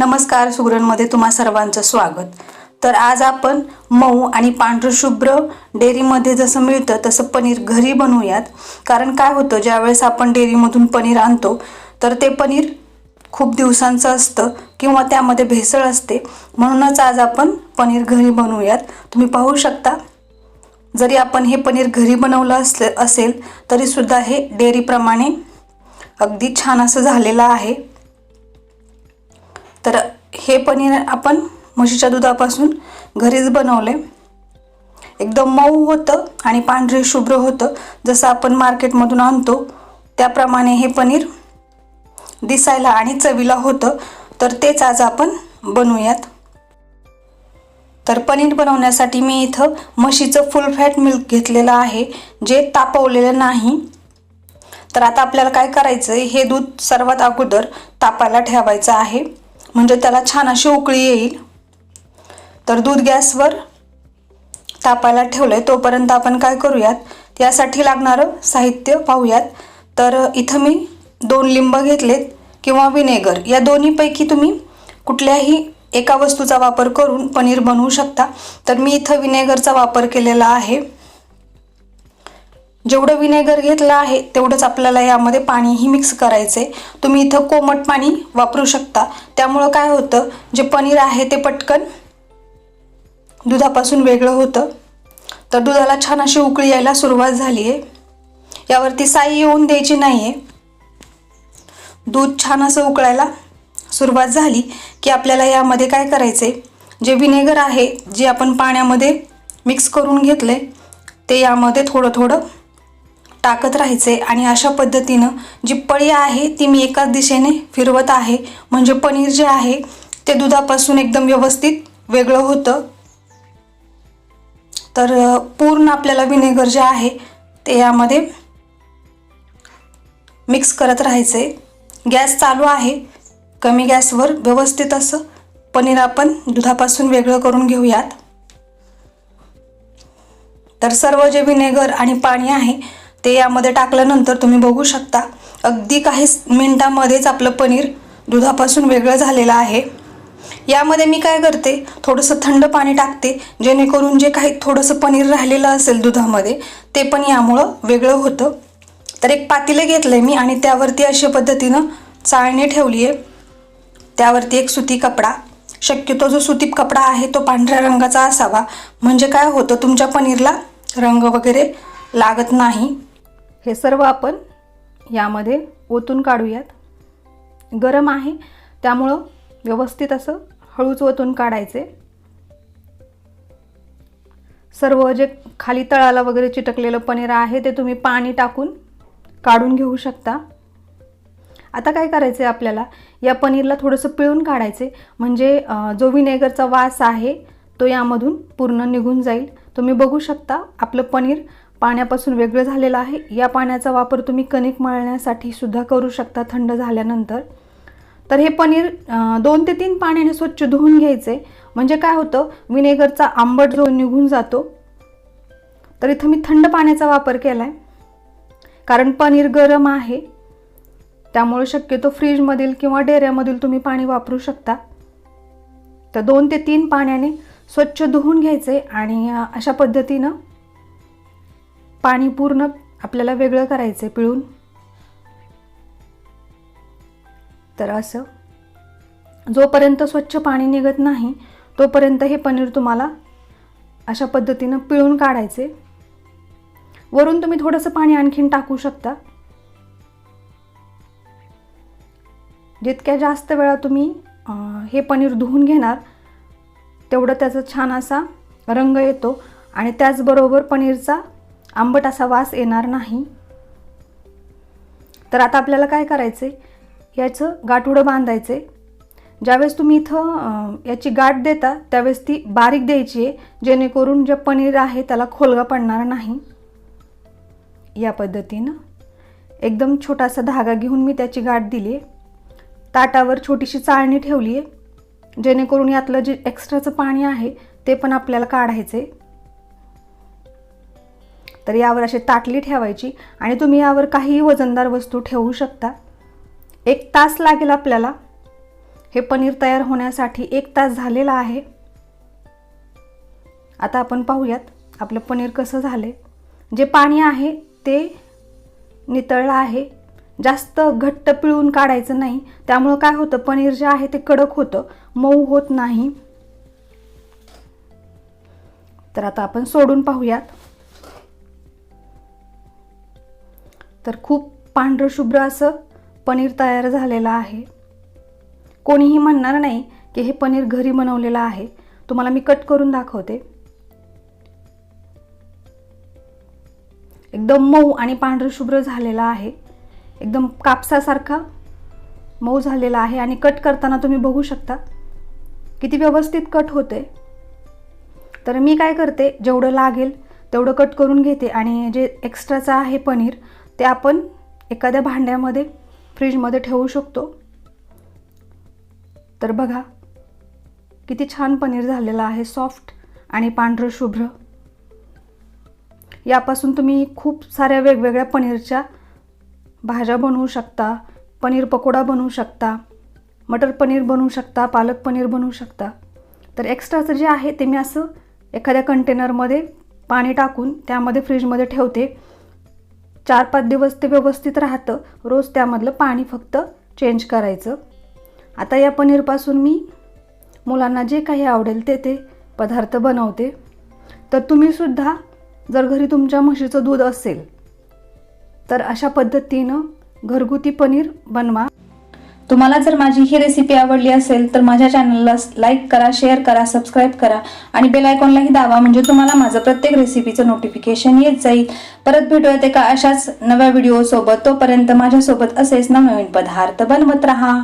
नमस्कार सुगरणमध्ये तुम्हा सर्वांचं स्वागत. तर आज आपण मऊ आणि पांढरं शुभ्र डेअरीमध्ये जसं मिळतं तसं पनीर घरी बनवूयात. कारण काय होतं ज्यावेळेस आपण डेअरीमधून पनीर आणतो तर ते पनीर खूप दिवसांचं असतं किंवा त्यामध्ये भेसळ असते. म्हणूनच आज आपण पनीर घरी बनवूयात. तुम्ही पाहू शकता जरी आपण हे पनीर घरी बनवलं असले असेल तरीसुद्धा हे डेअरीप्रमाणे अगदी छान असं झालेलं आहे. तर हे पनीर आपण म्हशीच्या दुधापासून घरीच बनवले. एकदम मऊ होतं आणि पांढरे शुभ्र होतं. जसं आपण मार्केटमधून आणतो त्याप्रमाणे हे पनीर दिसायला आणि चवीला होतं. तर तेच आज आपण बनवूयात. तर पनीर बनवण्यासाठी मी इथं म्हशीचं फुल फॅट मिल्क घेतलेलं आहे जे तापवलेलं नाही. तर आता आपल्याला काय करायचं आहे हे दूध सर्वात अगोदर तापायला ठेवायचं आहे. म्हणजे त्याला छान अशी उकळी येईल. तर दूध गॅसवर तापायला ठेवलं आहे तोपर्यंत आपण काय करूयात? यासाठी लागणारं साहित्य पाहूयात. तर इथं मी दोन लिंब घेतलेत किंवा विनेगर. या दोन्हीपैकी तुम्ही कुठल्याही एका वस्तूचा वापर करून पनीर बनवू शकता. तर मी इथं विनेगरचा वापर केलेला आहे. जेवढं विनेगर घेतलं आहे तेवढंच आपल्याला यामध्ये पाणीही मिक्स करायचं आहे तुम्ही इथं कोमट पाणी वापरू शकता. त्यामुळं काय होतं जे पनीर आहे ते पटकन दुधापासून वेगळं होतं. तर दुधाला छान अशी उकळी यायला सुरुवात झाली आहे. यावरती साई येऊन द्यायची नाही आहे दूध छान असं उकळायला सुरुवात झाली की आपल्याला यामध्ये काय करायचं आहे जे विनेगर आहे जे आपण पाण्यामध्ये मिक्स करून घेतले ते यामध्ये थोडं थोडं टाकत राहायचे आणि अशा पद्धतीनं जी पळी आहे ती मी एकाच दिशेने फिरवत आहे. म्हणजे पनीर जे आहे ते दुधापासून एकदम व्यवस्थित वेगळं होतं. तर पूर्ण आपल्याला विनेगर जे आहे ते यामध्ये मिक्स करत राहायचे. गॅस चालू आहे. कमी गॅसवर व्यवस्थित असं पनीर आपण दुधापासून वेगळं करून घेऊयात. तर सर्व जे विनेगर आणि पाणी आहे ते यामध्ये टाकल्यानंतर तुम्ही बघू शकता. अगदी काही मिनटामध्येच आपलं पनीर दुधापासून वेगळं झालेलं आहे. यामध्ये मी काय करते थोडंसं थंड पाणी टाकते जेणेकरून जे काही थोडंसं पनीर राहिलेलं असेल दुधामध्ये ते पण यामुळं वेगळं होतं. तर एक पातेलं घेतलं आहे मी आणि त्यावरती अशा पद्धतीनं चाळणी ठेवली आहे त्यावरती एक सुती कपडा. शक्यतो जो सुती कपडा आहे तो पांढऱ्या रंगाचा असावा. म्हणजे काय होतं तुमच्या पनीरला रंग वगैरे लागत नाही. हे सर्व आपण यामध्ये ओतून काढूयात. गरम आहे त्यामुळं व्यवस्थित असं हळूच ओतून काढायचे. सर्व जे खाली तळाला वगैरे चिटकलेलं पनीर आहे ते तुम्ही पाणी टाकून काढून घेऊ शकता. आता काय करायचं आहे आपल्याला? या पनीरला थोडंसं पिळून काढायचे. म्हणजे जो विनेगरचा वास आहे तो यामधून पूर्ण निघून जाईल. तुम्ही बघू शकता आपलं पनीर पाण्यापासून वेगळं झालेलं आहे. या पाण्याचा वापर तुम्ही कणिक मळण्यासाठी सुद्धा करू शकता थंड झाल्यानंतर. तर हे पनीर दोन ते तीन पाण्याने स्वच्छ धुवून घ्यायचे. म्हणजे काय होतं विनेगरचा आंबट जो निघून जातो तर इथं मी थंड पाण्याचा वापर केला आहे कारण पनीर गरम आहे. त्यामुळे शक्यतो फ्रीजमधील किंवा डेऱ्यामधील तुम्ही पाणी वापरू शकता. तर दोन ते तीन पाण्याने स्वच्छ धुवून घ्यायचे आणि अशा पद्धतीनं पाणी पूर्ण आपल्याला वेगळं करायचं आहे पिळून. तर असं. जोपर्यंत स्वच्छ पाणी निघत नाही तोपर्यंत हे पनीर तुम्हाला अशा पद्धतीनं पिळून काढायचे. वरून तुम्ही थोडंसं पाणी आणखीन टाकू शकता. जितक्या जास्त वेळा तुम्ही हे पनीर धुवून घेणार तेवढं त्याचा छान असा रंग येतो आणि त्याचबरोबर पनीरचा आंबट असा वास येणार नाही. तर आता आपल्याला काय करायचं आहे याचं गाठोडं बांधायचं आहे ज्यावेळेस तुम्ही इथं याची गाठ देता त्यावेळेस ती बारीक द्यायची आहे जेणेकरून जे पनीर आहे त्याला खोलगा पडणार नाही. या पद्धतीनं एकदम छोटासा धागा घेऊन मी त्याची गाठ दिली आहे ताटावर छोटीशी चाळणी ठेवली आहे जेणेकरून यातलं जे एक्स्ट्राचं पाणी आहे ते पण आपल्याला काढायचं आहे तर यावर अशी ताटली ठेवायची आणि तुम्ही यावर काहीही वजनदार वस्तू ठेवू शकता. एक तास लागेल आपल्याला. हे पनीर तयार होण्यासाठी एक तास झालेला आहे. आता आपण पाहूयात आपलं पनीर कसं झाले जे पाणी आहे ते नितळलं आहे. जास्त घट्ट पिळून काढायचं नाही. त्यामुळं काय होतं? पनीर जे आहे ते कडक होतं. मऊ होत नाही. तर आता आपण सोडून पाहूयात. तर खूप पांढरशुभ्र असं पनीर तयार झालेलं आहे. कोणीही म्हणणार नाही की हे पनीर घरी बनवलेलं आहे. तुम्हाला मी कट करून दाखवते. एकदम मऊ आणि पांढरं शुभ्र झालेला आहे. एकदम कापसासारखा मऊ झालेला आहे आणि कट करताना तुम्ही बघू शकता किती व्यवस्थित कट होते. तर मी काय करते जेवढं लागेल तेवढं कट करून घेते आणि जे एक्स्ट्राचं आहे पनीर ते आपण एखाद्या भांड्यामध्ये फ्रीजमध्ये ठेवू शकतो. तर बघा किती छान पनीर झालेलं आहे सॉफ्ट आणि पांढरं शुभ्र. यापासून तुम्ही खूप साऱ्या वेगवेगळ्या पनीरच्या भाज्या बनवू शकता पनीर पकोडा बनवू शकता मटर पनीर बनवू शकता पालक पनीर बनवू शकता. तर एक्स्ट्राचं जे आहे ते मी असं एखाद्या कंटेनरमध्ये पाणी टाकून त्यामध्ये फ्रीजमध्ये ठेवते. चार पाच दिवस ते व्यवस्थित राहतं. रोज त्यामधलं पाणी फक्त चेंज करायचं. आता या पनीरपासून मी मुलांना जे काही आवडेल ते ते पदार्थ बनवते. तर तुम्हीसुद्धा जर घरी तुमच्या म्हशीचं दूध असेल तर अशा पद्धतीनं घरगुती पनीर बनवा. तुम्हाला जर माझी ही रेसिपी आवडली असेल तर माझ्या चॅनलला लाईक करा शेअर करा सबस्क्राईब करा आणि बेल आयकॉनलाही म्हणजे तुम्हाला माझं प्रत्येक रेसिपीचं नोटिफिकेशन येत जाईल. परत भेटूयात एका अशाच नव्या व्हिडिओसोबत तोपर्यंत माझ्यासोबत असेच नवनवीन पदार्थ बनवत राहा.